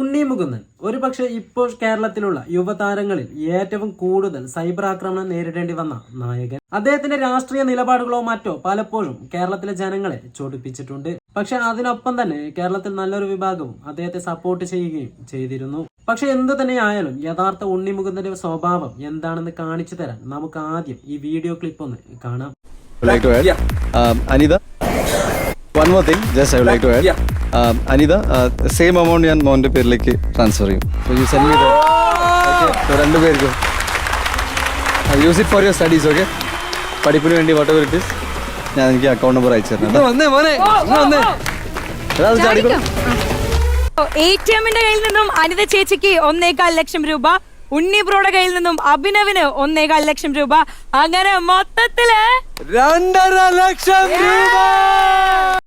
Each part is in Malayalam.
ഉണ്ണി മുകുന്ദൻ ഒരു പക്ഷേ ഇപ്പോൾ കേരളത്തിലുള്ള യുവതാരങ്ങളിൽ ഏറ്റവും കൂടുതൽ സൈബർ ആക്രമണം നേരിടേണ്ടി വന്ന നായകൻ. അദ്ദേഹത്തിന്റെ രാഷ്ട്രീയ നിലപാടുകളോ മറ്റോ പലപ്പോഴും കേരളത്തിലെ ജനങ്ങളെ ചൊടിപ്പിച്ചിട്ടുണ്ട്. പക്ഷെ അതിനൊപ്പം തന്നെ കേരളത്തിൽ നല്ലൊരു വിഭാഗവും അദ്ദേഹത്തെ സപ്പോർട്ട് ചെയ്യുകയും ചെയ്തിരുന്നു. പക്ഷെ എന്തു തന്നെയായാലും യഥാർത്ഥ ഉണ്ണി മുകുന്ദന്റെ സ്വഭാവം എന്താണെന്ന് കാണിച്ചു തരാൻ നമുക്ക് ആദ്യം ഈ വീഡിയോ ക്ലിപ്പ് ഒന്ന് കാണാം. Would like more thing just I one more thing, just I would like to add. Um, uh, the same amount ഞാൻ മോന്റെ പേരിലേക്ക് ട്രാൻസ്ഫർ ചെയ്യും. So you send me okay രണ്ട് പേർക്കും. Use it for your studies okay പഠിപ്പിന് വേണ്ടി വാട്ട് എവർ ഇറ്റ് ഇസ് ഞാൻ എനിക്ക് അക്കൗണ്ട് നമ്പർ അയച്ചു തരണം വന്നേ മോനെ. എ ടി എമ്മിന്റെ കയ്യിൽ നിന്നും അനിത ചേച്ചിക്ക് ഒന്നേകാൽ ലക്ഷം രൂപ. ഉണ്ണി ബ്രോയുടെ കയ്യിൽ നിന്നും അഭിനവിന് ഒന്നേകാൽ ലക്ഷം രൂപ. അങ്ങനെ മൊത്തത്തിൽ രണ്ടര ലക്ഷം രൂപ!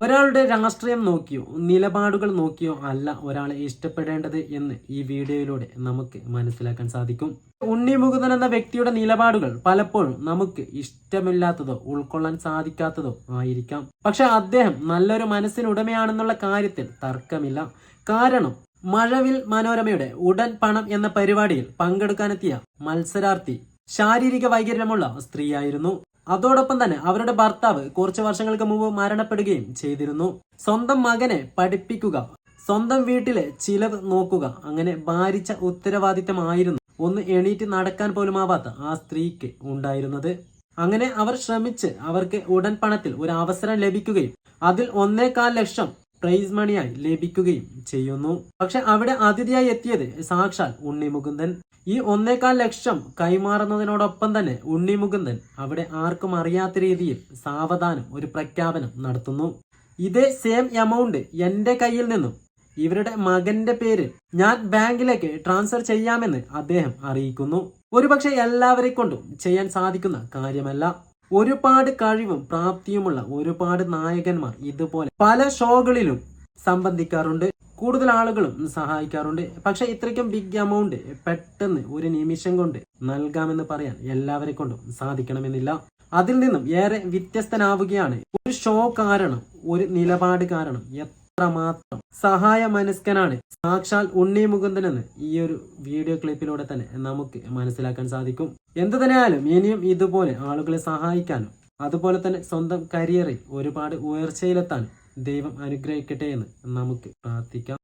ഒരാളുടെ രാഷ്ട്രീയം നോക്കിയോ നിലപാടുകൾ നോക്കിയോ അല്ല ഒരാളെ ഇഷ്ടപ്പെടേണ്ടത് എന്ന് ഈ വീഡിയോയിലൂടെ നമുക്ക് മനസ്സിലാക്കാൻ സാധിക്കും. ഉണ്ണി മുകുന്ദൻ എന്ന വ്യക്തിയുടെ നിലപാടുകൾ പലപ്പോഴും നമുക്ക് ഇഷ്ടമില്ലാത്തതോ ഉൾക്കൊള്ളാൻ സാധിക്കാത്തതോ ആയിരിക്കാം. പക്ഷെ അദ്ദേഹം നല്ലൊരു മനസ്സിനുടമയാണെന്നുള്ള കാര്യത്തിൽ തർക്കമില്ല. കാരണം മഴവിൽ മനോരമയുടെ ഉടൻ പണം എന്ന പരിപാടിയിൽ പങ്കെടുക്കാനെത്തിയ മത്സരാർത്ഥി ശാരീരിക വൈകല്യമുള്ള സ്ത്രീയായിരുന്നു. അതോടൊപ്പം തന്നെ അവരുടെ ഭർത്താവ് കുറച്ചു വർഷങ്ങൾക്ക് മുമ്പ് മരണപ്പെടുകയും ചെയ്തിരുന്നു. സ്വന്തം മകനെ പഠിപ്പിക്കുക സ്വന്തം വീട്ടിലെ ചിലവ് നോക്കുക അങ്ങനെ ഭാരിച്ച ഉത്തരവാദിത്തമായിരുന്നു ഒന്ന് എണീറ്റ് നടക്കാൻ പോലും ആവാത്ത ആ സ്ത്രീക്ക് ഉണ്ടായിരുന്നത്. അങ്ങനെ അവർ ശ്രമിച്ച് അവർക്ക് ഉടൻ പണത്തിൽ ഒരു അവസരം ലഭിക്കുകയും അതിൽ ഒന്നേകാൽ ലക്ഷം പ്രൈസ് മണിയായി ലഭിക്കുകയും ചെയ്യുന്നു. പക്ഷെ അവിടെ അതിഥിയായി എത്തിയത് സാക്ഷാൽ ഉണ്ണി മുകുന്ദൻ ഈ ഒന്നേകാൽ ലക്ഷം കൈമാറുന്നതിനോടൊപ്പം തന്നെ ഉണ്ണി മുകുന്ദൻ അവിടെ ആർക്കും അറിയാത്ത രീതിയിൽ സാവധാനം ഒരു പ്രഖ്യാപനം നടത്തുന്നു. ഇതേ സെയിം എമൗണ്ട് എന്റെ കയ്യിൽ നിന്നും ഇവരുടെ മകന്റെ പേര് ഞാൻ ബാങ്കിലേക്ക് ട്രാൻസ്ഫർ ചെയ്യാമെന്ന് അദ്ദേഹം അറിയിക്കുന്നു. ഒരുപക്ഷെ എല്ലാവരെ കൊണ്ടും ചെയ്യാൻ സാധിക്കുന്ന കാര്യമല്ല. ഒരുപാട് കഴിവും പ്രാപ്തിയുമുള്ള ഒരുപാട് നായകന്മാർ ഇതുപോലെ പല ഷോകളിലും സംബന്ധിക്കാറുണ്ട്. കൂടുതൽ ആളുകളും സഹായിക്കാറുണ്ട്. പക്ഷെ ഇത്രയ്ക്കും ബിഗ് എമൗണ്ട് പെട്ടെന്ന് ഒരു നിമിഷം കൊണ്ട് നൽകാമെന്ന് പറയാൻ എല്ലാവരെ കൊണ്ടും സാധിക്കണമെന്നില്ല. അതിൽ നിന്നും ഏറെ വ്യത്യസ്തനാവുകയാണ് ഒരു ഷോ കാരണം ഒരു നിലപാട് കാരണം എത്രമാത്രം സഹായ മനസ്കനാണ് സാക്ഷാൽ ഉണ്ണി മുകുന്ദൻ എന്ന് ഈ ഒരു വീഡിയോ ക്ലിപ്പിലൂടെ തന്നെ നമുക്ക് മനസ്സിലാക്കാൻ സാധിക്കും. എന്തു തന്നെയായാലും ഇനിയും ഇതുപോലെ ആളുകളെ സഹായിക്കാനും അതുപോലെ തന്നെ സ്വന്തം കരിയറിൽ ഒരുപാട് ഉയർച്ചയിലെത്താനും ദൈവം അനുഗ്രഹിക്കട്ടെ എന്ന് നമുക്ക് പ്രാർത്ഥിക്കാം.